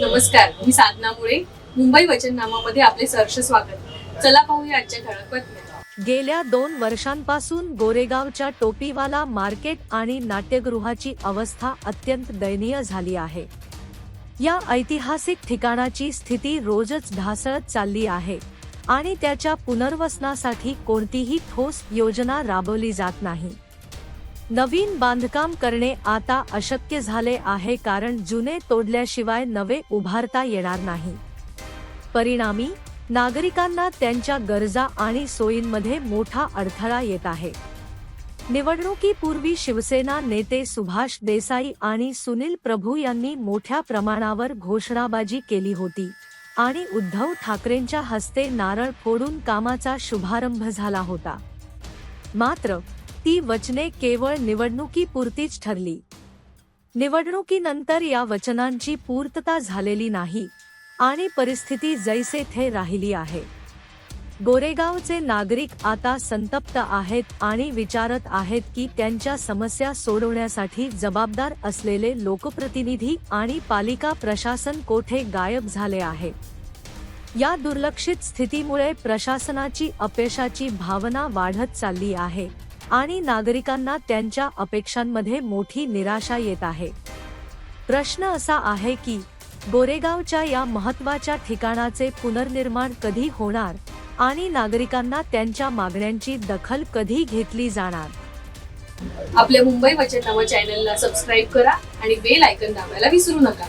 नमस्कार मी साधना मुळे. मुंबई वचननामामध्ये आपले सहर्ष स्वागत. चला पाहूया आजच्या ठळक बातम्या. गेल्या दोन वर्षांपासून गोरेगावच्या टोपीवाला मार्केट आणि नाट्यगृहाची अवस्था अत्यंत दयनीय झाली आहे. या ऐतिहासिक ठिकाणाची स्थिती रोजच ढासळत चालली आहे आणि त्याच्या पुनर्वसनासाठी कोणतीही ठोस योजना राबवली जात नाही. नवीन बांधकाम करणे आता अशक्य झाले आहे कारण जुने तोडल्याशिवाय नवे उभारता येणार नाही. परिणामी नागरिकांना त्यांच्या गरजा आणि सोयींमध्ये मोठा अडथळा येत आहे. निवडणुकीपूर्वी शिवसेना नेते सुभाष देसाई आणि सुनील प्रभू यांनी मोठ्या प्रमाणावर घोषणाबाजी केली होती आणि उद्धव ठाकरेंच्या हस्ते नारळ फोडून कामाचा शुभारंभ झाला होता. मात्र ती वचने केवळ निवडणुकीपुरतीच ठरली. निवडणुकीनंतर या वचनांची पूर्तता झालेली नाही आणि परिस्थिती जैसे थे राहिली आहे. गोरेगावचे नागरिक आता संतप्त आहेत आणि विचारत आहेत की त्यांच्या समस्या सोडवण्यासाठी जबाबदार असलेले लोकप्रतिनिधी आणि पालिका प्रशासन कोठे गायब झाले आहे? या दुर्लक्षित स्थितीमुळे प्रशासनाची अपयशाची भावना वाढत चालली आहे. आणि नागरिकांना त्यांच्या अपेक्षांमध्ये मोठी निराशा येत आहे. प्रश्न असा आहे की गोरेगावच्या या महत्त्वाच्या ठिकाणाचे पुनर्निर्माण कधी होणार आणि नागरिकांना त्यांच्या मागण्यांची दखल कधी घेतली जाणार? आपल्या मुंबई वचननामा चॅनलला सबस्क्राईब करा आणि बेल आयकन दाबायला विसरू नका.